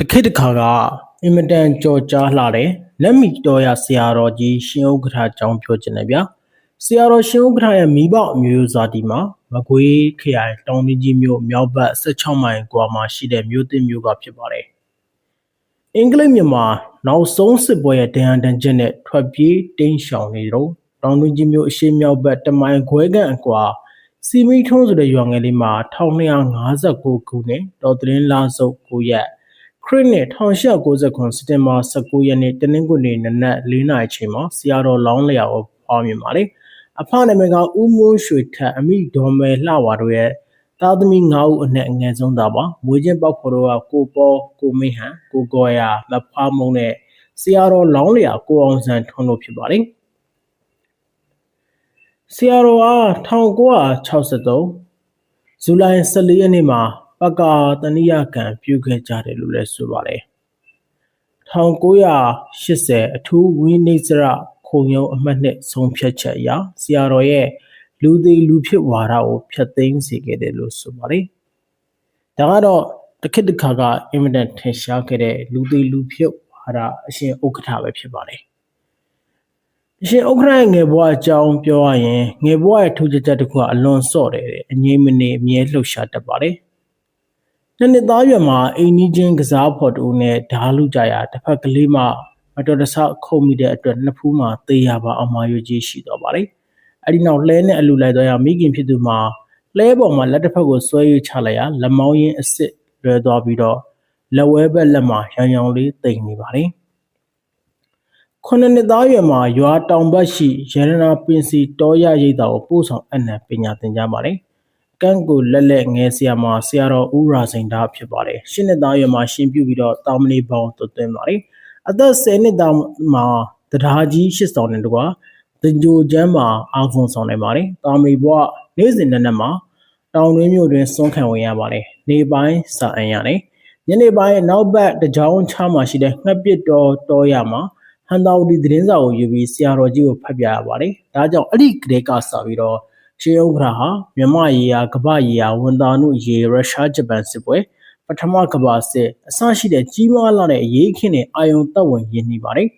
တခေတ်တစ်ခါကအင်မတန်ကြော်ကြားလှတဲ့လက်မီတော်ရဆရာတော်ကြီးရှင်ဥက္ကဋ္ဌအကြောင်းပြောချင်တယ်ဗျာဆရာတော်ရှင်ဥက္ကဋ္ဌရဲ့မိဘအမျိုးဇာတိမှာမကွေးခရိုင်တောင်ကြီးကြီးမြို့မြောက်ဘက်16မိုင်ကွာမှာရှိတဲ့မြို့သစ်မြို့ကဖြစ်ပါတယ်အင်္ဂလိပ်မြန်မာနောက်ဆုံးစစ်ပွဲရဲ့ဒဏ်ရာဒဏ်ချက်နဲ့ထွက်ပြေးတိမ်းရှောင်နေတော့တောင်တွင်းကြီးမြို့အရှိမြောက်ဘက်တမိုင်ခွဲခန့်အကွာစီမီထုံးဆိုတဲ့ရွာငယ်လေးမှာ1259ခုနှစ်တော်သတင်းလာစုပ်9ရက် ခရစ်နှစ်1890စက်တင်ဘာ19ရက်နေ့တနင်္ဂနွေနနက်4နာရီချိန်မှာဆရာတော်လောင်းလျာကိုဖွားမြင်ပါတယ်အဖနာမည်ကဦးမိုးရွှေထက်အမိဒေါ်မယ်လှဝါတို့ရဲ့သားသမီး9ဦးအနက်အငယ်ဆုံးသားပါမွေးချင်းပေါက်ဖော်တို့ကကိုပေါ်ကိုမိဟန်ကိုကောရာမဖွားမုံနဲ့ဆရာတော်လောင်းလျာကိုအောင်ဆန်းထွန်းတို့ဖြစ်ပါတယ်ဆရာတော်အား1963ဇူလိုင်14ရက်နေ့မှာ ပကာတနိယကံပြုခဲ့ကြတယ်လို့လည်းဆိုပါတယ်1980အထူးဝိနိစ္စရခုံရုံးအမှတ်နှစ်ဆုံးဖြတ်ချက်အရဆရာတော်ရဲ့လူသေးလူဖြစ်ဝါဒကိုဖျက်သိမ်းစေခဲ့တယ်လို့ဆိုပါတယ်ဒါကတော့တခစ်တခါကအင်မတန်ထင်ရှားခဲ့တဲ့လူသေးလူဖြစ်ဝါဒအရှင်ဥက္ကဋ္ဌပဲဖြစ်ပါတယ်အရှင်ဥက္ကဋ္ဌရဲ့ငယ်ဘဝအကြောင်းပြောရရင်ငယ်ဘဝရဲ့ထူးခြားချက်တစ်ခုကအလွန်စော့တယ်တဲ့အငြိမ့်မနေအမြဲလှုပ်ရှားတတ်ပါတယ် နှစ်နှစ်သားရွယ်မှာအိမ်နီးချင်းကစားဖော်တူနဲ့ဓာလူကြရာတစ်ဖက်ကလေးမှမတော်တဆခုံမိတဲ့အတွက်နှစ်ဖူးမှာသေရပါအောင်မာရွကြီးရှိသွားပါတယ်။အဲဒီနောက်လှဲနဲ့အလူလိုက်သွားရမိခင်ဖြစ်သူမှာလှဲပေါ်မှာလက်တစ်ဖက်ကိုဆွဲယူချလိုက်ရလက်မောင်းရင်းအစ်စ်လွဲသွားပြီးတော့လက်ဝဲဘက်လက်မှာရောင်ရောင်လေးတိမ်နေပါတယ်။ခုနှစ်နှစ်သားရွယ်မှာရွာတောင်ဘက်ရှိရတနာပင်စီတောရရိပ်သာကိုပို့ဆောင်အနံပညာသင်ကြားပါတယ်။ ကန့်ကိုလက်လက်ငယ်ဆရာမဆရာတော်ဦးရာစိန်သားဖြစ်ပါတယ်။ရှစ်နှစ်သားရွယ်မှာရှင်ပြုပြီးတော့တာမဏေပေါင်းသွသွင်းပါတယ်။အသက်10နှစ်သားမှာတရားကြီးရှစ်ဆောင်နဲ့တကွာတကြိုချမ်းမှာအာဖုံဆောင်နေပါတယ်။တာမဏေဘွားနေ့စဉ်နက်နက်မှာတောင်တွင်းမြို့တွင်စွန့်ခံဝင်ရပါတယ်။နေပိုင်းစာအန်ရတယ်။ညနေပိုင်းနောက်ဘက်တကြောင်ချမှာရှိတဲ့ငှက်ပစ်တော်တော်ရမှာဟန်တော်ဒီသတင်းစာကိုယူပြီးဆရာတော်ကြီးကိုဖတ်ပြရပါတယ်။ဒါကြောင့်အဲ့ဒီကလေးကစပြီးတော့ ရှေးဥက္ကဋ္ဌဟာမြန်မာရေးရာကမ္ဘာရေးရာဝန်သားမှုရေရုရှားဂျပန်စစ်ပွဲပထမကမ္ဘာစစ်အစရှိတဲ့ကြီးမားလာတဲ့အရေးအခင်းတွေအာယုံသက်ဝင်ရင်းနှီးပါတယ်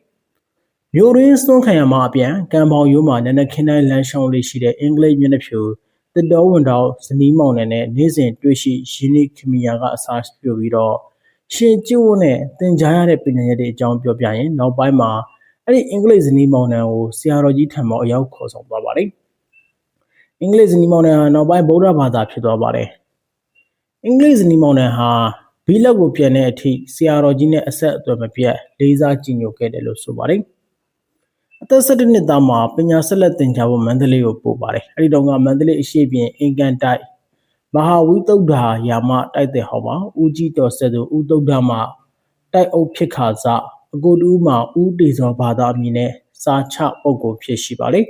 ။မြို့ရင်းစွန်းခံရမှာအပြန်ကံပေါင်ရိုးမှာနနခင်းတိုင်းလမ်းရှောင်းလေးရှိတဲ့အင်္ဂလိပ်မျက်နှာဖြူတတော်ဝန်တော်ဇနီးမောင်နဲ့နေ့စဉ်တွေ့ရှိရင်းနှီးခမီယာကအစားပြုပြီးတော့ရှင်ကျိုးနဲ့သင်ကြားရတဲ့ပညာရပ်တွေအကြောင်းပြောပြရင်နောက်ပိုင်းမှာအဲ့ဒီအင်္ဂလိပ်ဇနီးမောင်နှံကိုဆရာတော်ကြီးထံမှာအရောက်ခေါ်ဆောင်သွားပါတယ်။ အင်္ဂလိပ်ဇနီးမောင်နှံဟာနောက်ပိုင်းဗုဒ္ဓဘာသာဖြစ်သွားပါတယ်အင်္ဂလိပ်ဇနီးမောင်နှံဟာဘီလက်ကိုပြန်တဲ့အထိဆရာတော်ကြီးနဲ့အဆက်အသွယ်မပြတ်လေးစားကြည်ညိုခဲ့တယ်လို့ဆိုပါတယ်အသက်17နှစ်သားမှာပညာဆက်လက်သင်ကြားဖို့မန္တလေးကိုပို့ပါတယ်အဲဒီတော့ကမန္တလေးအရှိပြင်အင်ကန်တိုက်မဟာဝိသုဒ္ဓရာမတိုက်တဲ့ဟောမှာဦးကြီးတော်ဆက်သူဦးသုဒ္ဓမတိုက်အုပ်ဖြစ်ခါစအကိုတူးမှာဦးတေဇောဘာသာအမည်နဲ့စာချပုဂ္ဂိုလ်ဖြစ်ရှိပါလေ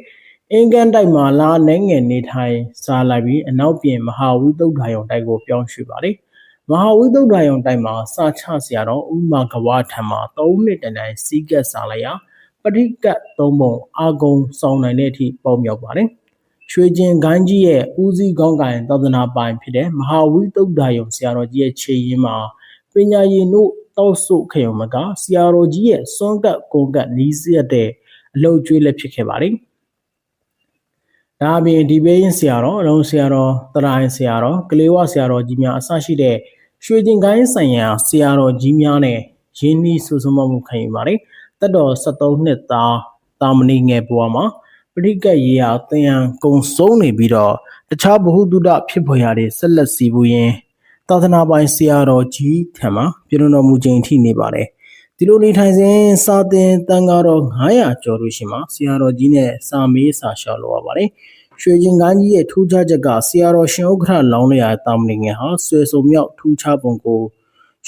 အင်ကန်တိုက်မှာလာနိုင်ငံနေထိုင်စားလိုက်ပြီးအနောက်ပြင်မဟာဝိသုဒ္ဓါယုံတိုက်ကိုပြောင်းရွှေ့ပါတယ်။မဟာဝိသုဒ္ဓါယုံတိုက်မှာစာချဆရာတော်ဥမာကဝါထံမှာ၃နှစ်တန်တိုင်စီးကပ်စားလိုက်ရာပဋိကတ်သုံးပုံအာဂုံဆောင်နိုင်တဲ့အထိပေါမြောက်ပါတယ်။ရွှေကျင်ကိုင်းကြီးရဲ့ဦးစီးကောင်းကင်သာသနာပိုင်ဖြစ်တဲ့မဟာဝိသုဒ္ဓါယုံဆရာတော်ကြီးရဲ့ခြေရင်းမှာပညာရည်တို့တောက်ဆုခရုံမကဆရာတော်ကြီးရဲ့စွန့်ကပ်ကုန်ကပ်နီးစက်တဲ့အလုတ်ကျွေးလည်းဖြစ်ခဲ့ပါတယ်။ ဒါအပြင်ဒီဘေးရင်ဆရာတော်အလုံးဆရာတော်တရိုင်းဆရာတော်ကလေးဝဆရာတော်ကြီးများအစရှိတဲ့ရွှေကျင်ကိုင်းဆိုင်ရာဆရာတော်ကြီးများနဲ့ရင်းနှီးဆူဆမမှုခံယူပါတယ်တက်တော်73နှစ်သားတာမဏိငယ်ဘဝမှာပရိကတ်ရေးဟာသင်ယံကုံဆုံးနေပြီးတော့တခြားဘ ഹു တုဒဖြစ်ဖွယ်ရာတွေဆက်လက်စီပူရင်းသာသနာပိုင်ဆရာတော်ကြီးထံမှာပြည်တော်မူခြင်းထိနေပါတယ်ဒီလိုနေထိုင်စဉ်စာသင်တန်ဃာတော်900ကျော်လို့ရှိမှဆရာတော်ကြီးနဲ့စာမေးစာလျှောက်လိုရပါတယ်။ ရွှေကျင်ကန်းကြီးရဲ့ထူးခြားချက်ကဆရာတော်ရှင်ဥက္ကဋ္ဌလောင်းလျာတာမဏိငယ်ဟာဆွေစုံမြောက်ထူးခြားပုံကို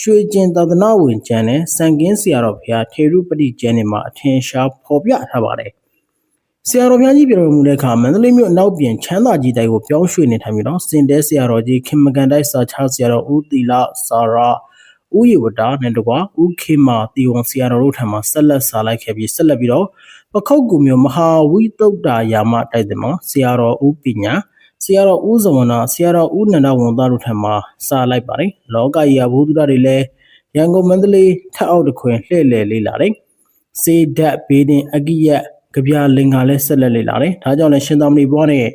ရွှေကျင်သာသနာဝင်ကျမ်းနဲ့စံကင်းဆရာတော်ဘုရားထေရုပတိကျမ်းတွေမှာအထင်ရှားဖော်ပြထားပါတယ်။ဆရာတော်ဘုရားကြီးပြောတော်မူတဲ့အခါမန္တလေးမြို့အနောက်ပြင်ချမ်းသာကြီးတိုက်ကိုပြောင်းရွှေ့နေထိုင်ပြီးတော့စင်တဲဆရာတော်ကြီးခင်မကန်တိုက်စာချဆရာတော်ဦးတီလာစာရာ ဦးယေဝတာနဲ့တကွာဦးခေမာတီဝန်ဆရာတော်တို့ထံမှဆက်လက်စာလိုက်ခဲ့ပြီးဆက်လက်ပြီးတော့ပခုတ်ကူမျိုးမဟာဝိတုဒ္ဓယာမတိုက်တယ်မှာဆရာတော်ဦးပညာဆရာတော်ဦးဇဝနာဆရာတော်ဦးနန္ဒဝန်သားတို့ထံမှစာလိုက်ပါတယ်လောကကြီးအဘုဒ္ဓတွေလည်းရန်ကုန်မန္တလေးထပ်အောက်တခွင်လှည့်လည်လေးလာတယ်စေဓာတ်ဘေးတင်အကိယကြပြလင်္ကာလည်းဆက်လက်လေးလာတယ်ဒါကြောင့်လည်းရှင်သာမဏေဘွားနဲ့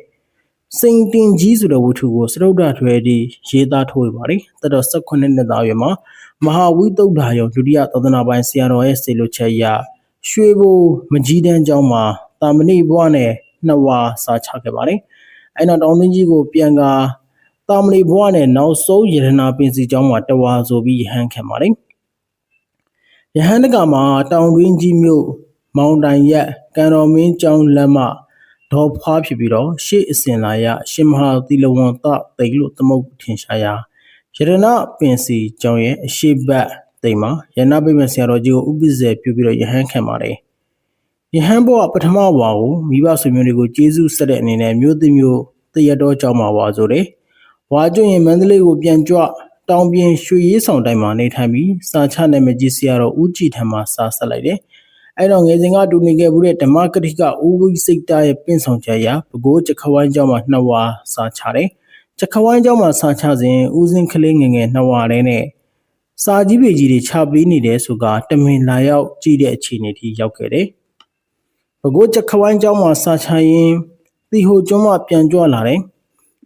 စိန်တင်ကြီးဆိုတဲ့ဝတ္ထုကိုစရုဒ္ဒထွဲဒီရေးသားထိုးပါတယ်တတော်18နှစ်သားအရွယ်မှာ မဟာဝိတုဒ္ဓါယုံဒုတိယသောဒနာပိုင်းဆရာတော်ရဲ့စေလိုချက်အရရွှေဘိုမကြီးတန်းကျောင်းမှာတာမဏိဘွားနဲ့နှစ်ဝါစာချခဲ့ပါတယ်အဲ့နောက်တောင်တွင်းကြီးကိုပြန်ကာတာမဏိဘွားနဲ့နောက်ဆုံးယရနာပင်စီကျောင်းမှာတဝါဆိုပြီးရဟန်းခံပါတယ်ရဟန်းတကမှာတောင်တွင်းကြီးမြို့မောင်တိုင်ရက်ကန်တော်မင်းကျောင်းလမ်းမှာဒေါ်ဖွားဖြစ်ပြီးတော့ရှေ့အစဉ်လာရရှင်မဟာသီလဝံသတိတ်လို့သမုတ်ထင်ရှားရာ ရတနာပင်စီကျောင်းရဲ့အရှိတ်တိမ်မှာရဏပိမဆရာတော်ကြီးကိုဥပ္ပဇေပြုပြီးတော့ယဟန်ခံပါတယ်ယဟန်ဘောကပထမဝါကိုမိဘဆွေမျိုးတွေကိုကျေးဇူးဆက်တဲ့အနေနဲ့မြို့သစ်မြို့တရတော်ကျောင်းမှာဝါဆိုတယ်ဝါကျွရင်မန္တလေးကိုပြန်ကြွတောင်ပြင်ရွှေရေးဆောင်တိုင်းမှာနေထိုင်ပြီးစာချနိုင်မကြီးဆရာတော်ဦးကြည်ထံမှစာဆက်လိုက်တယ်အဲ့တော့ငယ်စဉ်ကတူနေခဲ့မှုတဲ့ဓမ္မကတိကဦးဝိစိတ်တရဲ့ပင့်ဆောင်ချက်အရဘကိုးချခဝိုင်းကျောင်းမှာနှစ်ဝါစာချတယ် ချခဝိုင်းကျောင်းမှာစာချစဉ်ဦးစင်းကလေးငယ်ငယ်နှစ်ဝါလေးနဲ့စာကြီးပေကြီးတွေချပေးနေတယ်ဆိုကတမင်လာရောက်ကြည့်တဲ့အခြေအနေထိရောက်ခဲ့တယ်ဘကိုးချခဝိုင်းကျောင်းမှာစာချရင်တီဟိုကျွန်းမှပြန်ကြွလာတယ်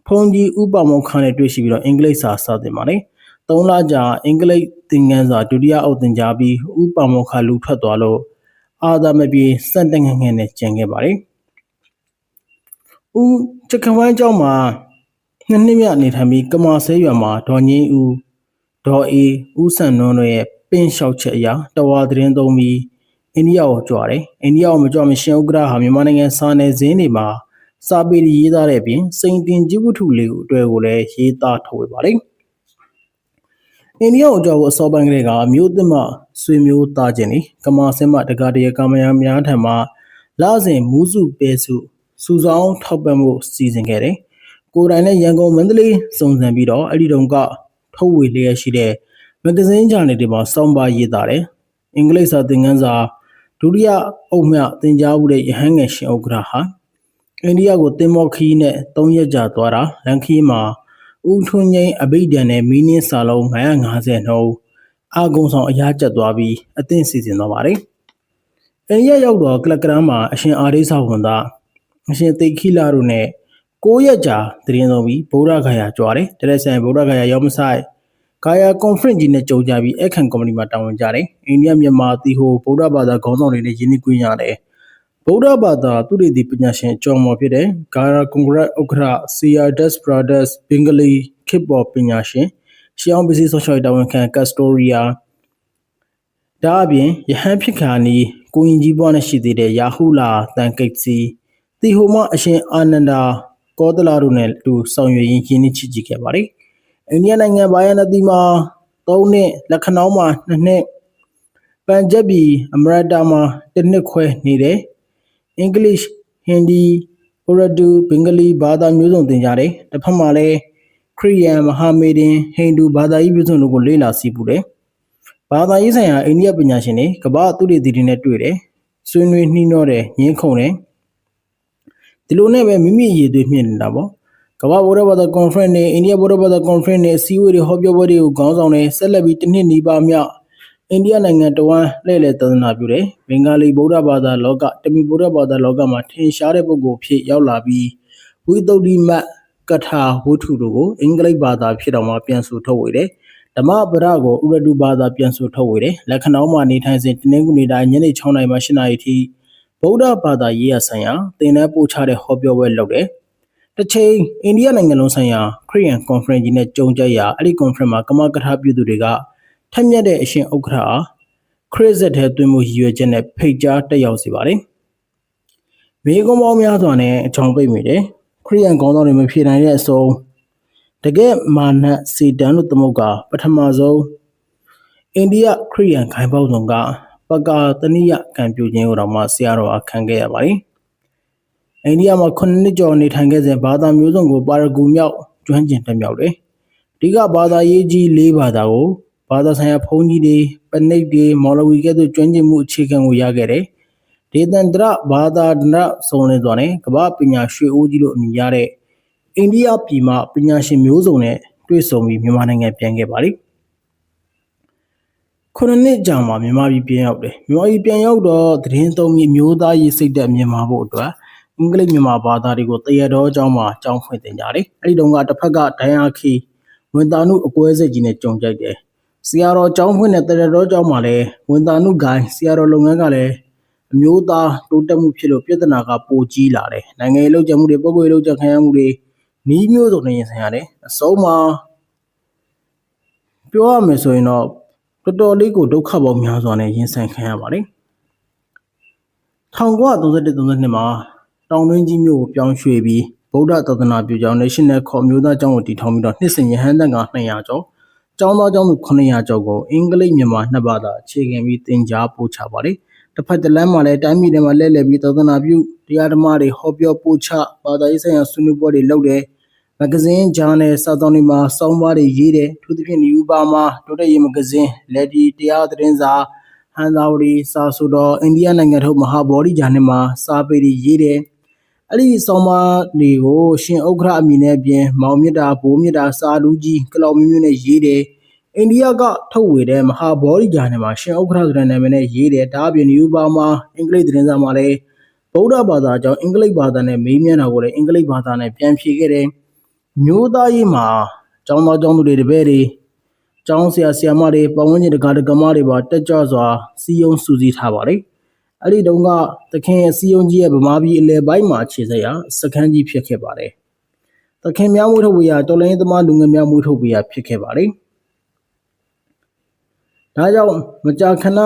ဖုန်ကြီးဥပမောခနဲ့တွေ့ရှိပြီးတော့အင်္ဂလိပ်စာစတင်ပါတယ်၃လကြာအင်္ဂလိပ်သင်ခန်းစာဒုတိယအုပ်သင်ကြားပြီးဥပမောခလူထွက်သွားလို့အာသာမပြေစက်တငငယ်နဲ့ကျန်ခဲ့ပါတယ်။ဦးချက်ခဝမ်းကျောင်းမှာ နှစ်နှစ်မြနေထိုင်ပြီးကမာဆဲရွာမှာဒေါ်ငင်းဦးဒေါ်အေးဦးဆန်နွန်းတို့ရဲ့ပင်းလျှောက်ချက်အရာတဝါသတင်းသုံးပြီးအိန္ဒိယကိုကြွားတယ်။အိန္ဒိယကိုမကြွမရှင်ဥက္ကရာဟာမြန်မာနိုင်ငံစာနယ်ဇင်းတွေမှာစာပေရေးသားတဲ့ပြင်စိန်တင်ကြီးဝတ္ထုလေးကိုအတွက်ကိုလည်းရေးသားထုတ်ဝေပါတယ်။အိန္ဒိယအကြောင်းအစောပိုင်းကလေးကမြို့သစ်မှဆွေမျိုးသားချင်းနေကမာဆင်းမှတကားတရကာမယများထံမှလာစဉ်မူးစုပဲစုစူဆောင်းထောက်ပံ့မှုစီစဉ်ခဲ့တယ်။ ကိုယ်တိုင်နဲ့ရန်ကုန်မန္တလေးစုံစံပြီးတော့အဲ့ဒီတုန်းကထုတ်ဝေလျက်ရှိတဲ့မဂဇင်းဂျာနယ်တွေမှာစောင်းပါရေးသားတယ်။အင်္ဂလိပ်စာသင်ခန်းစာဒုတိယအုပ်မြသင်ကြားမှုတဲ့ယဟန်ငယ်ရှင်ဥက္ကရာဟာအိန္ဒိယကိုတင်မော်ခီးနဲ့၃ရက်ကြာသွားတာလန်ခီးမှာဦးထွန်းငိမ့်အဘိဓမ္နဲ့မီးနင်းစာလုံး950နှုန်းအာဂုံဆောင်အရာကျက်သွားပြီးအသင့်စီစဉ်သွားပါတယ်။အိန္ဒိယရောက်တော့ကလကရန်မှာအရှင်အာရိသဝန်သားအရှင်သိခိလာတို့နဲ့ 9ရက်ကြာတရင်ဆုံးပြီးဗုဒ္ဓဂါယာကြွားတယ်။တရက်ဆိုင်ဗုဒ္ဓဂါယာရောက်မဆိုင်ဂါယာကွန်ဖရင့်ကြီးနဲ့ကြုံကြပြီးအခန့်ကော်မတီမှာတာဝန်ကြတယ်။အိန္ဒိယမြန်မာတီဟိုဗုဒ္ဓဘာသာခေါင်းဆောင်တွေနဲ့ယင်းနှိကွင်းရတယ်။ဗုဒ္ဓဘာသာသူရည်ဒီပညာရှင်ကျော်မော်ဖြစ်တဲ့ဂါရာကွန်ဂရက်ဥက္ကဋ္ဌစီယာဒက်စ်ဘရာဒက်စ်ဘင်္ဂလီခေတ်ပေါ်ပညာရှင်ရှီအောင်ပစ္စည်းဆော့ချော်တာဝန်ခံကတ်စတိုရီယာဒါအပြင်ယဟန်ဖြစ်ခါနီကိုရင်ကြီးဘွားနဲ့ရှိသေးတဲ့ယာဟုလာတန်ကိတ်စီတီဟိုမအရှင်အာနန္ဒာ ကောသလာတို့နဲ့တူဆောင်ရွက်ရင်းရင်းနှီးချစ်ကြည်ခဲ့ပါတယ်အိန္ဒိယနိုင်ငံဘာယာနတီမှာ၃နှစ်လက်ခဏောင်းမှာ၂နှစ်ပန်ဂျပ်ပြည်အမရတာမှာတစ်နှစ်ခွဲနေတယ်အင်္ဂလိပ်ဟင်ဒီဥရဒူဘင်္ဂလီဘာသာမျိုးစုံသင်ကြားတယ်တစ်ဖက်မှာလည်းခရီးယန်မဟာမေဒင်ဟိန္ဒူဘာသာရေးမျိုးစုံတို့ကိုလေ့လာစီးပူတယ်ဘာသာရေးဆိုင်ရာအိန္ဒိယပညာရှင်တွေကမ္ဘာသူတွေတီတွေနဲ့တွေ့တယ်ဆွေးနွေးနှီးနှောတယ်ညှင်းခုန်တယ် ဒီလိုနဲ့ပဲမိမိအရေးသွေးမြင့်နေတာပေါ့ကမ္ဘာဗုဒ္ဓဘာသာကွန်ဖရင့်နဲ့အိန္ဒိယဗုဒ္ဓဘာသာကွန်ဖရင့်နဲ့စီဝေးတွေဟောပြောပွဲတွေကိုခေါင်းဆောင်နေဆက်လက်ပြီးတစ်နှစ်နီးပါးမြောက်အိန္ဒိယနိုင်ငံတဝမ်းလှည့်လည်သဒ္ဒနာပြုတယ်ဘင်္ဂါလီဗုဒ္ဓဘာသာလောကတမီဗုဒ္ဓဘာသာလောကမှာထင်ရှားတဲ့ပုဂ္ဂိုလ်ဖြစ်ရောက်လာပြီးဝိသုဒ္ဓိမတ်ကထာဝတ္ထုတို့ကိုအင်္ဂလိပ်ဘာသာဖြစ်တော်မှာပြန်ဆိုထုတ်ဝေတယ်ဓမ္မပဒကိုဥရတုဘာသာပြန်ဆိုထုတ်ဝေတယ်လက္ခဏာမှာနေထိုင်စဉ်တနင်္ဂနွေတိုင်းညနေ6နာရီမှ7နာရီထိ ဗုဒ္ဓဘာသာရေးရဆိုင်ရာသင်တန်းပို့ချတဲ့ဟောပြောပွဲလုပ်တယ်တစ်ချိန်အိန္ဒိယနိုင်ငံလုံးဆိုင်ရာခရီးယန်ကွန်ဖရင့်ကြီးနဲ့ကြုံကြရအဲ့ဒီကွန်ဖရင့်မှာကမကထာပြုသူတွေကထက်မြက်တဲ့အရှင်ဥက္ကဋ္ဌအားခရစ်ဇက်ထဲသွင်းမှုရည်ရွယ်ချက်နဲ့ဖိတ်ကြားတက်ရောက်စေပါတယ်။မိကုံပေါင်းများစွာနဲ့အချောင်ပိတ်မိတယ်။ခရိယန်ကောင်းဆောင်တွေမဖြေနိုင်တဲ့အစုံတကယ်မာနစီတန်လို့သမုတ်ကပထမဆုံးအိန္ဒိယခရိယန်ခိုင်ပေါဆောင်က ပကာတနိယကံပြုခြင်းကိုတော့မှဆရာတော်အခန့်ခဲ့ရပါတယ်။အိန္ဒိယမှာ9နှစ်ကျော်နေထိုင်ခဲ့စဉ်ဘာသာမျိုးစုံကိုပါရဂူမြောက်ကျွမ်းကျင်တက်မြောက်တယ်။အဓိကဘာသာရေးကြီး၄ဘာသာကိုဘာသာဆိုင်ရာဘုန်းကြီးတွေပဏိတ်တွေမော်လဝီကဲ့သို့ကျွမ်းကျင်မှုအခြေခံကိုရခဲ့တယ်။ဒေသန္တရဘာသာဒနစုံလင်စွာနဲ့ကမ္ဘာပညာရွှေအိုးကြီးလို့အမည်ရတဲ့အိန္ဒိယပြည်မှာပညာရှင်မျိုးစုံနဲ့တွေ့ဆုံပြီးမြန်မာနိုင်ငံပြန်ခဲ့ပါလိမ့် ခုနှစ်နှစ်ကြာမှမြန်မာပြည်ပြန်ရောက်တယ်မြန်မာပြည်ပြန်ရောက်တော့သတင်းသုံးပြီးမျိုးသားရေးစိတ်သက်မြန်မာဖို့အတွက်အင်္ဂလိပ်မြန်မာဘာသာတွေကိုတရတော်အကြောင်းမှာအကြောင်းဖွင့်တင်ကြတယ်အဲ့ဒီတုန်းကတစ်ဖက်ကဒိုင်ယာခီဝန်တာနုအကွဲစိတ်ကြီးနဲ့ကြုံကြိုက်တယ်ဆရာတော်အကြောင်းဖွင့်တဲ့တရတော်အကြောင်းမှာလည်းဝန်တာနုဂိုင်းဆရာတော်လုပ်ငန်းကလည်းအမျိုးသားတိုးတက်မှုဖြစ်လို့ပြဿနာကပိုကြီးလာတယ်နိုင်ငံရေးလှုပ်ကြံမှုတွေပုဂ္ဂိုလ်ရေးလှုပ်ကြံခံရမှုတွေနီးမျိုးစုံနဲ့ရင်ဆိုင်ရတယ်အဆုံးမှာပြောရမယ်ဆိုရင်တော့ တော်တော်လေးကိုဒုက္ခပေါင်းများစွာနဲ့ရင်ဆိုင်ခံရပါတယ်1931-32မှာတောင်တွင်းကြီးမြို့ကိုပြောင်းရွှေ့ပြီးဗုဒ္ဓသာသနာပြုကျောင်း National ခေါ်မျိုးသားကျောင်းကိုတည်ထောင်ပြီးတော့နှစ်စဉ်ရဟန်းတန်က200ကျော်ကျောင်းသားကျောင်းသူ900ကျော်ကိုအင်္ဂလိပ်မြန်မာနှစ်ဘာသာအခြေခံပြီးသင်ကြားပို့ချပါတယ်တစ်ဖက်တစ်လမ်းမှာလည်းတိုင်းပြည်ထဲမှာလဲလှယ်ပြီးသာသနာပြုတရားဓမ္မတွေဟောပြောပို့ချဘာသာရေးဆိုင်ရာဆွေးနွေးပွဲတွေလုပ်တယ် မဂဇင်းဂျာနယ်စာတောင်းတွေမှာစောင်းပါးတွေရေးတယ်သူသဖြင့်ယူပါမှာတိုးတက်ရေးမဂဇင်းလက်ဒီတရားသတင်းစာဟန်သာဝတီစာဆိုတော့အိန္ဒိယနိုင်ငံထုတ်မဟာဘော်ဒီဂျာနယ်မှာစာပေတွေရေးတယ်အဲ့ဒီစောင်းပါးတွေကိုရှင်ဥက္ခရအမည်နဲ့ပြင်မောင်မြတ်တာဘိုးမြတ်တာစာလူကြီးကလောက်မျိုးမျိုးနဲ့ရေးတယ်အိန္ဒိယကထုတ်ဝေတဲ့မဟာဘော်ဒီဂျာနယ်မှာရှင်ဥက္ခရဆိုတဲ့နာမည်နဲ့ရေးတယ်ဒါအပြင်ယူပါမှာအင်္ဂလိပ်သတင်းစာမှာလည်းဗုဒ္ဓဘာသာအကြောင်းအင်္ဂလိပ်ဘာသာနဲ့မေးမြန်းတာကိုလည်းအင်္ဂလိပ်ဘာသာနဲ့ပြန်ဖြေခဲ့တယ် မျိုးသားရေးမှာကျောင်းသားကျောင်းသူတွေတပည့်တွေကျောင်းဆရာဆရာမတွေပတ်ဝန်းကျင်တကာတကမတွေပါတက်ကြွစွာစီယုံစူးစီးထားပါတယ်။အဲ့ဒီတုန်းကသခင်စီယုံကြီးရဲ့ဗမာပြည်အလဲပိုင်းမှာခြေစရာစခန်းကြီးဖြစ်ခဲ့ပါတယ်။သခင်များမွေးထုတ်ဝေရတော်လိုင်းသမားလူငယ်များမွေးထုတ်ဝေရဖြစ်ခဲ့ပါတယ်။ဒါကြောင့်မကြာခဏ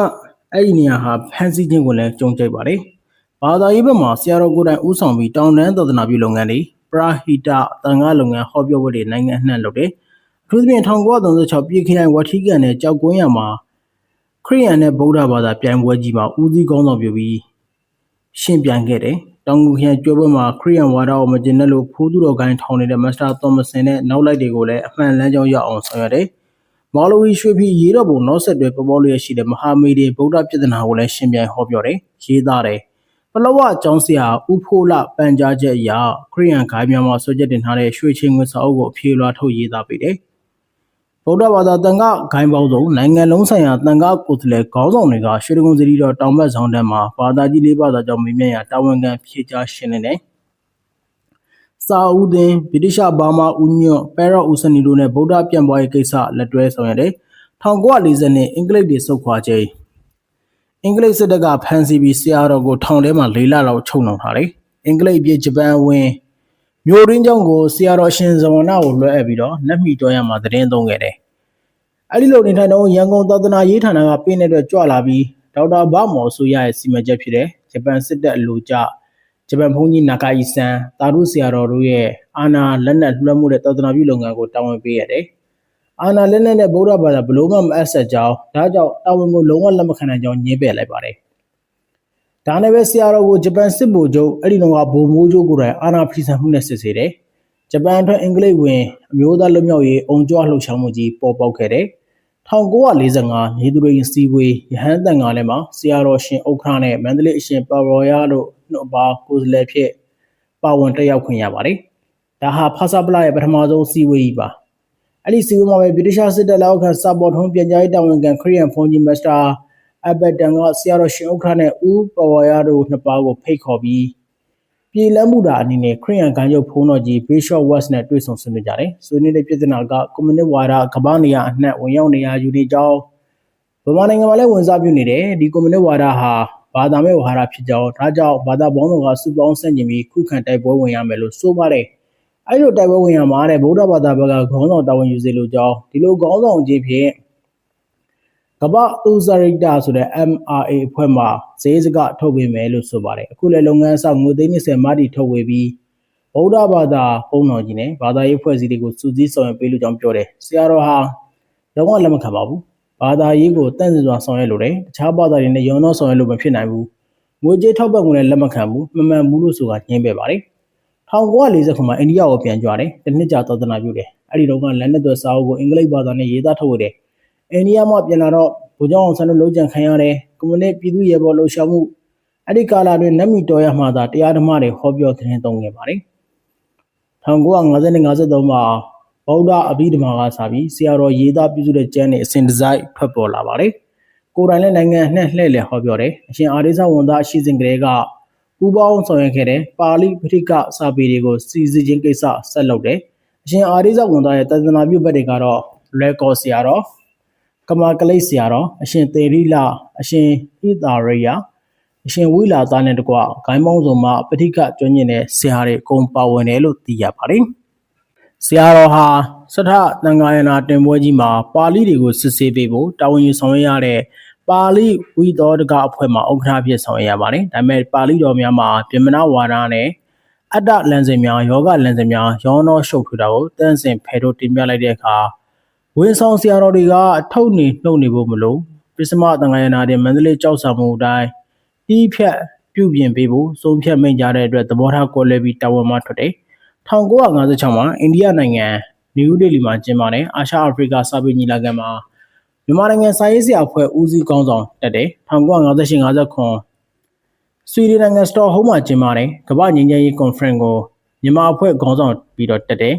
အဲ့ဒီနေရာဟာဖန်ဆီးခြင်းကိုလည်းကြုံကြိုက်ပါတယ်။ဘာသာရေးဘက်မှာဆရာတော်ကိုယ်တိုင်ဦးဆောင်ပြီးတောင်တန်းသာသနာပြုလုပ်ငန်းတွေ ပရာဟိတတန်ခါလုပ်ငန်းဟောပြောပွဲတွေနိုင်ငံအနှံ့လုပ်တယ်။အထူးသဖြင့်1936ပြည်ခရိုင်ဝထီကန်နဲ့ကြောက်ကွင်းရမှာခရိယန်နဲ့ဗုဒ္ဓဘာသာပြိုင်ပွဲကြီးမှာဦးစီးကောင်းဆောင်ပြုပြီးရှင်းပြခဲ့တယ်။တောင်ငူခရိုင်ကျွဲပွဲမှာခရိယန်ဝါဒကိုမကျင်တဲ့လို့ဖိုးသူတော်ကိုင်းထောင်နေတဲ့မစ္စတာသောမဆန်နဲ့နောက်လိုက်တွေကိုလည်းအမှန်လမ်းကြောင်းရအောင်ဆောင်ရွက်တယ်။မော်လဝီရွှေပြည်ရေတော့ဘုံနောက်ဆက်တွဲပေါ်ပေါ်လျက်ရှိတဲ့မဟာမေဒီဗုဒ္ဓပြဒနာကိုလည်းရှင်းပြဟောပြောတယ်။ရေးသားတယ်။ ပလောဝကျောင်းဆရာဦးဖိုးလပန်ကြားချက်အရခရိယန်ဂိုင်းများမှာဆွဲချက်တင်ထားတဲ့ရွှေချင်းငွေစာအုပ်ကိုအဖြေလွှာထုတ်ရေးသားပေးတယ်။ဗုဒ္ဓဘာသာတန်ခါဂိုင်းပေါင်းစုံနိုင်ငံလုံးဆိုင်ရာတန်ခါကိုယ်စားလှယ်ခေါင်းဆောင်တွေကရွှေဒဂုံစီရီတော်တောင်ဘက်ဆောင်တန်းမှာဘာသာကြီးလေးဘာသာကြောင့်မေးမြန်းရာတာဝန်ခံဖြေကြားရှင်းလင်းတယ်။စာဦးသင်ဗြိတိရှဘာမာဦးညွန့်ပဲရော့ဦးစနီတို့နဲ့ဗုဒ္ဓပြန်ပွားရေးကိစ္စလက်တွဲဆောင်ရွက်တယ်။1940နှစ်အင်္ဂလိပ်တွေစုတ်ခွာချိန် အင်္ဂလိပ်စစ်တပ်ကဖမ်းဆီးပြီးဆရာတော်ကိုထောင်ထဲမှာ၄လလောက်ချုပ်နှောင်ထားတယ်။အင်္ဂလိပ်ပြည်ဂျပန်ဝင်မြို့ရင်းကျောင်းကိုဆရာတော်ရှင်ဇဝနာကိုလွှဲအပ်ပြီးတော့လက်မိတော်ရမှာသတင်းသုံးခဲ့တယ်။အဲဒီလိုနေထိုင်တော့ရန်ကုန်သာသနာရေးဌာနကပြင်းတဲ့အတွက်ကြွလာပြီးဒေါက်တာဘမော်ဆိုရရဲ့စီမံချက်ဖြစ်တဲ့ဂျပန်စစ်တပ်အလိုကျဂျပန်ဘုန်းကြီးနာကာအီဆန်တာရုဆရာတော်တို့ရဲ့အာနာလက်နက်လွှဲမှုတဲ့သာသနာပြုလုပ်ငန်းကိုတာဝန်ပေးရတယ်။ အာနာလက်နဲ့နဲ့ဗုဒ္ဓဘာသာဘလို့မှမအပ်ဆက်ကြောင်းဒါကြောင့်တာဝန်ကိုလုံးဝလက်မခံနိုင်ကြောင်းညင်းပယ်လိုက်ပါတယ်။ဒါနဲ့ပဲဆရာတော်ကိုဂျပန်စစ်ဗိုလ်ချုပ်အဲ့ဒီတော့ကဗိုလ်မိုးချုပ်ကိုယ်တိုင်အာနာဖီဆန်မှုနဲ့စစ်ဆေးတယ်။ဂျပန်အတွက်အင်္ဂလိပ်ဝင်အမျိုးသားလွတ်မြောက်ရေးအုံကြွလှုပ်ရှားမှုကြီးပေါ်ပေါက်ခဲ့တယ်။1945နေသူတွေစီဝေးရဟန်းတန်ကလည်းမှာဆရာတော်ရှင်ဥက္ခရနဲ့မန္တလေးအရှင်ပါရော်ရတို့နှုတ်ပါကိုယ်စားလှယ်ဖြစ်ပါဝင်တက်ရောက်ခွင့်ရပါတယ်။ဒါဟာဖာစာပလာရဲ့ပထမဆုံးစီဝေးကြီးပါ။ အဲ့ဒီစီဝမှာပဲဗြိတိရှစစ်တပ်လက်အောက်ခံစာပေါ်ထုံးပြန်ကြားရေးတာဝန်ခံခရီးယန်ဖုန်ကြီးမစ္စတာအဘတ်တန်ကဆရာတော်ရှင်ဥက္ခနဲ့ဦးပဝါရတို့နှစ်ပါးကိုဖိတ်ခေါ်ပြီးပြည်လမ်းမှုတာအနေနဲ့ခရီးယန်ခံရုပ်ဖုံးတော်ကြီး Bishop West နဲ့တွေ့ဆုံဆွေးနွေးကြတယ်။ဆွေးနွေးတဲ့ပြည်နာကကွန်မြူနစ်ဝါဒကမ္ဘာနေရာအနှံ့ဝင်ရောက်နေရာယူနေကြောင်းဗမာနိုင်ငံမှာလည်းဝန်စားပြုနေတယ်ဒီကွန်မြူနစ်ဝါဒဟာဘာသာမဲ့ဝါဒဖြစ်ကြောင်းဒါကြောင့်ဘာသာပေါင်းစုံကစုပေါင်းဆန့်ကျင်ပြီးခုခံတိုက်ပွဲဝင်ရမယ်လို့ဆိုပါတယ်။ အဲ့လိုတိုက်ပွဲဝင်ရမှာတဲ့ဗုဒ္ဓဘာသာဘက်ကခေါင်းဆောင်တာဝန်ယူစေလိုကြောင်းဒီလိုခေါင်းဆောင်ကြီးဖြင့်ကမ္ဘာသူဇရိတာဆိုတဲ့ MRA အဖွဲ့မှဈေးစကထုတ်ပေးမယ်လို့ဆိုပါတယ်အခုလည်းလုပ်ငန်းဆောင်ငွေသိန်း20မတီထုတ်ဝေပြီးဗုဒ္ဓဘာသာပုံတော်ကြီးနဲ့ဘာသာရေးဖွဲ့စည်းတွေကိုစူးစီးဆောင်ရွက်ပေးလို့ကြောင်းပြောတယ်ဆရာတော်ဟာလုံးဝလက်မခံပါဘူးဘာသာရေးကိုတန့်စင်စွာဆောင်ရွက်လို့တယ်တခြားဘာသာတွေနဲ့ရုံတော့ဆောင်ရွက်လို့မဖြစ်နိုင်ဘူးငွေကြေးထောက်ပံ့မှုနဲ့လက်မခံဘူးမမှန်ဘူးလို့ဆိုတာညင်းပဲပါတယ် 1940ခုမှာအိန္ဒိယကိုပြန်ကြွတယ်တစ်နှစ်ကြာသောတနာပြုတယ်အဲ့ဒီတော့ကလက်နက်သွဲစာအုပ်ကိုအင်္ဂလိပ်ဘာသာနဲ့ရေးသားထုတ်ဝေတယ်အိန္ဒိယမှာပြန်လာတော့ဗိုလ်ချုပ်အောင်ဆန်းတို့လုံးကြံခံရတယ်ကွန်မြူနစ်ပြည်သူ့ရေဘော်လှုပ်ရှားမှုအဲ့ဒီကာလတွင်နတ်မီတော်ရမှသာတရားဓမ္မတွေဟောပြောသတင်းသုံးခဲ့ပါတယ်1950-53မှာဗုဒ္ဓအဘိဓမ္မာကစပြီးဆရာတော်ရေးသားပြုစုတဲ့ကျမ်းတွေအစဉ်တစိုက်ထွက်ပေါ်လာပါတယ်ကိုယ်တိုင်လည်းနိုင်ငံအနှံ့လှည့်လည်ဟောပြောတယ်အရှင်အာရိဇဝန်သားအရှိစဉ်ကလေးက ပူပေါင်းဆောင်ရွက်ခဲ့တဲ့ပါဠိပဋိကစာပေတွေကိုစီစစ်ခြင်းကိစ္စဆက်လုပ်တယ်အရှင်အာရိဇဝန်သားရဲ့တသနာပြုဘက်တွေကတော့လွဲကော်ဆရာတော်ကမာကလိတ်ဆရာတော်အရှင်သေရိလအရှင်ဣသာရိယအရှင်ဝိလာသားနဲ့တကွဂိုင်းပေါင်းစုံမှာပဋိကကျွမ်းကျင်တဲ့ဆရာတွေအကုန်ပါဝင်တယ်လို့သိရပါတယ်ဆရာတော်ဟာစထသံဃာယနာတင်ပွဲကြီးမှာပါဠိတွေကိုစစ်ဆေးပေးဖို့တာဝန်ယူဆောင်ရွက်ရတဲ့ ပါဠိဝိသောတကအဖွဲ့မှာဥက္ကဋ္ဌဖြစ်ဆောင်ရွက်ရပါတယ်။ဒါပေမဲ့ပါဠိတော်များမှာပြမနာဝါဒနဲ့အတ္တလန်စင်များယောဂလန်စင်များရောနောရှုပ်ထူတာကိုတန်းစင်ဖယ်ထုတ်တင်ပြလိုက်တဲ့အခါဝန်ဆောင်ဆရာတော်တွေကထုတ်နေနှုတ်နေဖို့မလို့ပစ္စမသံဃာယနာတင်မန္တလေးကြောက်စာမှုအတိုင်းတီးဖြတ်ပြုပြင်ပေးဖို့ဆုံးဖြတ်မိန့်ကြတဲ့အတွက်သဘောထားကိုလည်းပြီးတာဝန်မှထွက်တယ်။1956မှာအိန္ဒိယနိုင်ငံနယူးဒေလီမှာကျင်းပတဲ့အာရှအာဖရိကစာပေညီလာခံမှာ မြန်မာနိုင်ငံစာရေးဆရာအဖွဲ့ဦးစီးကောင်းဆောင်တက်တယ်1958-59ဆွီဒင်နိုင်ငံစတော့ဟုမ်းမှာကျင်းပတဲ့ကမ္ဘာငြိမ်းချမ်းရေးကွန်ဖရင့်ကိုမြန်မာအဖွဲ့ခေါင်းဆောင်ပြီးတော့တက်တယ်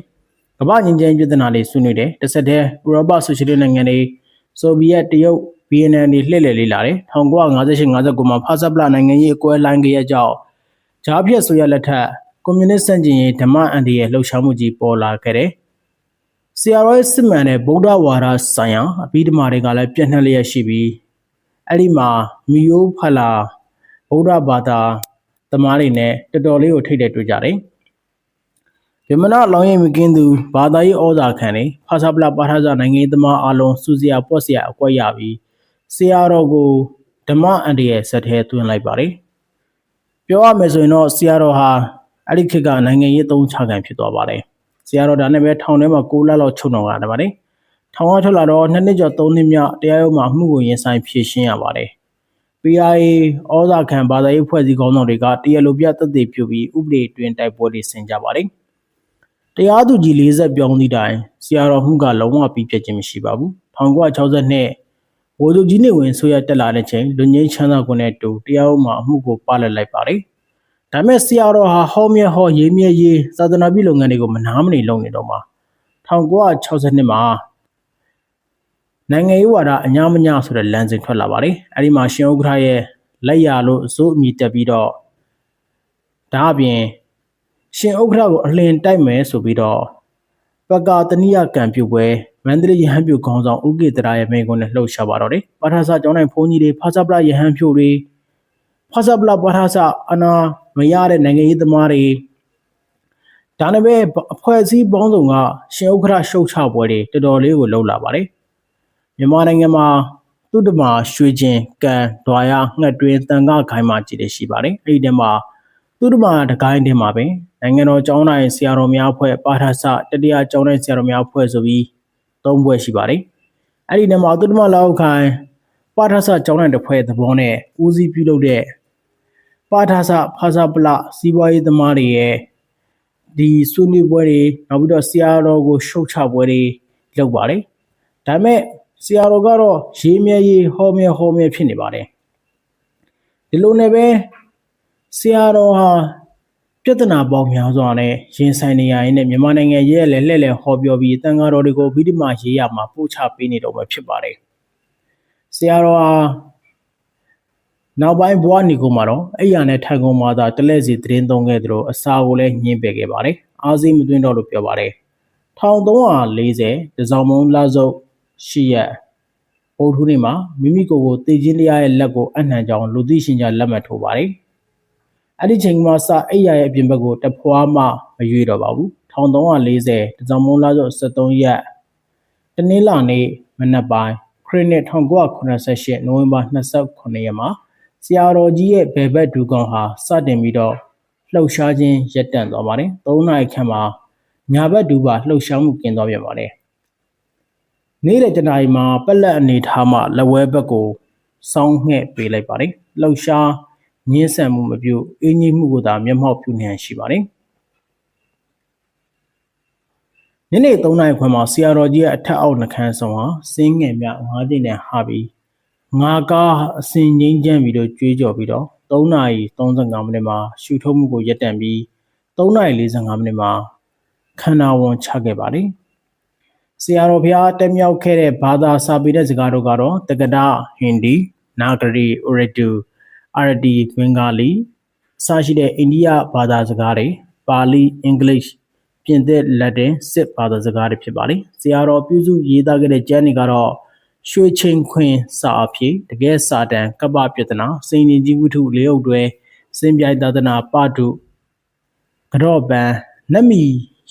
ကမ္ဘာငြိမ်းချမ်းရေးပြည်ထနာလေးဆွေးနွေးတယ်တစ်ဆက်တည်းဥရောပဆိုရှယ်လစ်နိုင်ငံတွေဆိုဗီယက်တရုတ်ဗီယက်နမ်တွေလှည့်လည်လေးလာတယ်1958-59မှာဖာဆပ်ပလနိုင်ငံရေးအကွဲလိုင်းကြရဲ့ကြောင့်ဂျားပြက်ဆိုရလက်ထက်ကွန်မြူနစ်စန့်ကျင်ရေးဓမ္မအန်ဒီရဲ့လှုပ်ရှားမှုကြီးပေါ်လာခဲ့တယ် ဆရာတော်ရဲ့စစ်မှန်တဲ့ဗုဒ္ဓဝါဒဆိုင်ရာအဘိဓမ္မာတွေကလည်းပြန့်နှံ့လျက်ရှိပြီးအဲ့ဒီမှာမီယိုဖလာဗုဒ္ဓဘာသာသမားတွေနဲ့တော်တော်လေးကိုထိတ်တဲ့တွေ့ကြတယ်။ဗမနာလောင်းရင်မကင်းသူဘာသာရေးဩဇာခံနေဖာစာပလပါထဇာနိုင်ငံသမားအလုံးစူစရာပွက်စရာအကွက်ရပြီးဆရာတော်ကိုဓမ္မအန်ဒီရဲ့ဇက်ထဲသွင်းလိုက်ပါတယ်။ပြောရမယ်ဆိုရင်တော့ဆရာတော်ဟာအဲ့ဒီခေတ်ကနိုင်ငံရေးသုံးချခံဖြစ်သွားပါတယ်။ ဆရာတော်ဒါနဲ့ပဲထောင်ထဲမှာ6လလောက်ချုပ်နှောင်ရတယ်ပါတယ်။ထောင်ကထွက်လာတော့နှစ်နှစ်ကျော်3နှစ်မြတရားရုံးမှာအမှုကိုရင်ဆိုင်ဖြေရှင်းရပါတယ်။ PIA ဩဇာခံဘာသာရေးဖွဲ့စည်းကောင်းဆောင်တွေကတရားလိုပြသက်သေပြုပြီးဥပဒေတွင်တိုက်ပွဲတွေဆင်ကြပါတယ်။တရားသူကြီး40ပြောင်းသည့်တိုင်ဆရာတော်မှုကလုံးဝပြီးပြည့်ခြင်းမရှိပါဘူး။1962ဝိုလ်ချုပ်ကြီးနေဝင်ဆိုရတက်လာတဲ့ချိန်လူငင်းချမ်းသာကွန်နဲ့တူတရားဥမှာအမှုကိုပါလက်လိုက်ပါတယ်။ ဒါပေမဲ့ဆရာတော်ဟာဟောမြဲဟောရေးမြဲရေးသာသနာပြုလုပ်ငန်းတွေကိုမနာမနေလုပ်နေတော့မှာ1962မှာနိုင်ငံရေးဝါဒအညာမညာဆိုတဲ့လမ်းစဉ်ထွက်လာပါတယ်အဲဒီမှာရှင်ဥက္ကဋ္ဌရဲ့လက်ရလို့အစိုးအမိတက်ပြီးတော့ဒါအပြင်ရှင်ဥက္ကဋ္ဌကိုအလင်တိုက်မယ်ဆိုပြီးတော့ပကာတနိယကံပြုပွဲမန္တလေးရဟန်းပြုခေါင်းဆောင်ဥက္ကေတရာရဲ့မိန့်ခွန်းနဲ့လှုပ်ရှားပါတော့တယ်ပါထာစာကျောင်းတိုင်းဘုန်းကြီးတွေဖာစာပလရဟန်းပြုတွေ ဖာစာပလပါထာစာအနာမရတဲ့နိုင်ငံရေးသမားတွေဒါနဲ့ပဲအဖွဲ့အစည်းပေါင်းစုံကရှင်ဥက္ကဋ္ဌရှုတ်ချပွဲတွေတော်တော်လေးကိုလှုပ်လာပါတယ်မြန်မာနိုင်ငံမှာသူတမရွှေကျင်ကံဒွာရငှက်တွင်တန်ခခိုင်းမှကြည့်ရရှိပါတယ်အဲ့ဒီတည်းမှာသူတမတကိုင်းတင်မှာပဲနိုင်ငံတော်ကျောင်းတိုင်းဆရာတော်များအဖွဲ့ပါထဆတတိယကျောင်းတိုင်းဆရာတော်များအဖွဲ့ဆိုပြီးသုံးဘွဲ့ရှိပါတယ်အဲ့ဒီတည်းမှာသူတမလောက်ခိုင်းပါထဆကျောင်းတိုင်းတစ်ဖွဲ့သဘောနဲ့ဦးစီးပြုလုပ်တဲ့ ပါထာစဖာစာပလစီးပွားရေးသမားတွေရဲ့ဒီဆွေးနွေးပွဲတွေနောက်ပြီးတော့ဆရာတော်ကိုရှုတ်ချပွဲတွေလုပ်ပါတယ်ဒါပေမဲ့ဆရာတော်ကတော့ရေးမြဲရေးဟောမြဲဟောမြဲဖြစ်နေပါတယ်ဒီလိုနဲ့ပဲဆရာတော်ဟာပြဿနာပေါင်းများစွာနဲ့ရင်ဆိုင်နေရရင်နဲ့မြန်မာနိုင်ငံရဲ့လဲလှဲ့လဲဟောပြောပြီးတန်ဃာတော်တွေကိုဗိဓမာရေးရမှာပို့ချပေးနေတော့မှဖြစ်ပါတယ်ဆရာတော်ဟာ နောက်ပိုင်းဘွားနီကိုမှာတော့အဲ့ရနဲ့ထိုင်ကုန်မှာသာတလက်စီသတင်းသုံးခဲ့သလိုအစာကိုလည်းညှင်းပယ်ခဲ့ပါတယ်။အားစိမသွင်းတော့လို့ပြောပါတယ်။1340တစောင်းမုံလာစုပ်ရှိရက်ပုထုနေမှာမိမိကိုယ်ကိုတေချင်းတရားရဲ့လက်ကိုအနှံကြောင်လူသိရှင်ကြလက်မှတ်ထိုးပါတယ်။အဲ့ဒီချိန်မှာစအဲ့ရရဲ့အပြင်ဘက်ကိုတဖွာမှမရွေတော့ပါဘူး။1340တစောင်းမုံလာစုပ်73ရက်တနင်္လာနေ့မနက်ပိုင်းခရစ်နှစ်1988နိုဝင်ဘာ29ရက်မှာ ဆရာတော်ကြီးရဲ့ဘယ်ဘက်ဒူကောင်ဟာစတင်ပြီးတော့လှုပ်ရှားခြင်းရပ်တန့်သွားပါတယ်။၃နာရီခန့်မှာညာဘက်ဒူပါလှုပ်ရှားမှုကျင်းသွားပြန်ပါတယ်။နေ့လယ်တနာရီမှာပက်လက်အနေထားမှလက်ဝဲဘက်ကိုစောင်းငှဲ့ပေးလိုက်ပါတယ်။လှုပ်ရှားညှင်းဆန်မှုမပြုအင်းကြီးမှုကိုသာမျက်မှောက်ပြုနေရှိပါတယ်။ညနေ3နာရီခွဲမှာဆရာတော်ကြီးရဲ့အထက်အောက်နှခမ်းဆောင်ဟာစင်းငယ်မြ၅ကျင်းနဲ့ဟာပြီး ငါကားအစဉ်ငိမ့်ချမ်းပြီးတော့ကြွေးကြော်ပြီးတော့3နာရီ35မိနစ်မှာရှူထုတ်မှုကိုရပ်တန့်ပြီး3နာရီ45မိနစ်မှာခန္ဓာဝန်ချခဲ့ပါတယ်ဆရာတော်ဘုရားတက်မြောက်ခဲ့တဲ့ဘာသာစာပေတဲ့စကားတို့ကတော့တက္ကဒဟင်ဒီနာဂရီဥရတူအာရတီဘင်္ဂါလီအစရှိတဲ့အိန္ဒိယဘာသာစကားတွေပါဠိအင်္ဂလိပ်ပြင်သစ်လက်တင်စစ်ဘာသာစကားတွေဖြစ်ပါတယ်ဆရာတော်ပြုစုရေးသားခဲ့တဲ့ကျမ်းတွေကတော့ ရွှေချင်းခွင်စာအဖြစ်တကယ်စာတန်ကပ္ပပြဒနာစိန်နေကြီးဝုထုလေးအုပ်တွဲစင်ပြိုင်သာသနာပတုကတော့ပန်နတ်မီ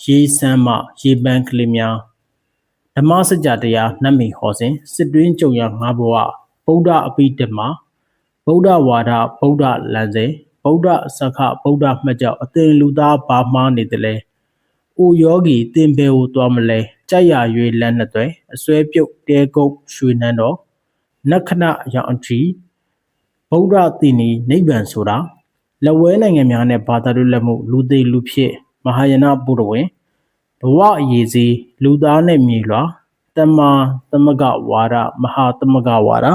ရေးစမ်းမှရေပန်းကလေးများဓမ္မစကြာတရားနတ်မီဟောစဉ်စစ်တွင်းကြုံရငါးဘဝဗုဒ္ဓအပိဓမ္မာဗုဒ္ဓဝါဒဗုဒ္ဓလမ်းစဉ်ဗုဒ္ဓစခဗုဒ္ဓမှတ်ကြောင့်အသင်လူသားဘာမှားနေတယ်လဲ။အိုယောဂီတင်ဘဲကိုသွားမလဲ ကြိုက်ရ၍လမ်းနှစ်သွဲအစွဲပြုတ်တဲကုတ်ရွှေနှန်းတော်နက္ခဏရောင်အထီဗုဒ္ဓတိနီနိဗ္ဗာန်ဆိုတာလက်ဝဲနိုင်ငံများနဲ့ဘာသာလွတ်လပ်မှုလူသေးလူဖြစ်မဟာယာနပုရဝင်းဘဝအရေးစီလူသားနဲ့မြေလွာတမ္မာသမဂဝါဒမဟာသမဂဝါဒ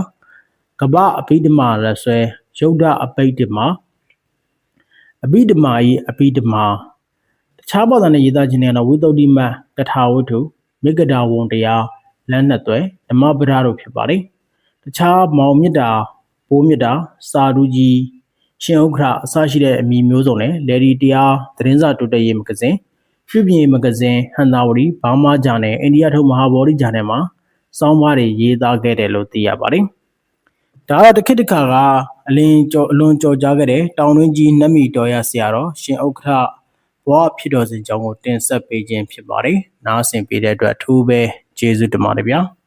ကပ္ပအဘိဓမ္မာလက်ဆွဲယုဒ္ဓအပိဓမ္မာအဘိဓမ္မာဤအဘိဓမ္မာတခြားဘာသာနဲ့ရေးသားခြင်းတွေကတော့ဝိသုဒ္ဓိမတ်ကထာဝတ္ထု မေကဒါဝံတရားလက်နှစ်သွဲဓမ္မပဒတို့ဖြစ်ပါတယ်တခြားမောင်မြတ်တာဘိုးမြတ်တာစာဒူကြီးရှင်ဥက္ခရာအစရှိတဲ့အမည်မျိုးစုံနဲ့လေဒီတရားသတင်းစာတိုတက်ရေးမဂဇင်းဖြူပြင်မဂဇင်းဟန်သာဝရီဘာမာဂျာနယ်အိန္ဒိယထုတ်မဟာဗောဓိဂျာနယ်မှာစောင်းပါးတွေရေးသားခဲ့တယ်လို့သိရပါတယ်။ဒါကတော့တစ်ခေတ်တစ်ခါကအလင်းကြော်အလွန်ကြော်ကြားခဲ့တဲ့တောင်တွင်းကြီးနတ်မီတော်ရဆရာတော်ရှင်ဥက္ခရာဘ ဝဖြစ်တော်စဉ်ကြောင်းကိုတင်ဆက်ပေးခြင်းဖြစ်ပါတယ်။နားဆင်ပေးတဲ့အတွက်အထူးပဲကျေးဇူးတင်ပါတယ်ဗျာ။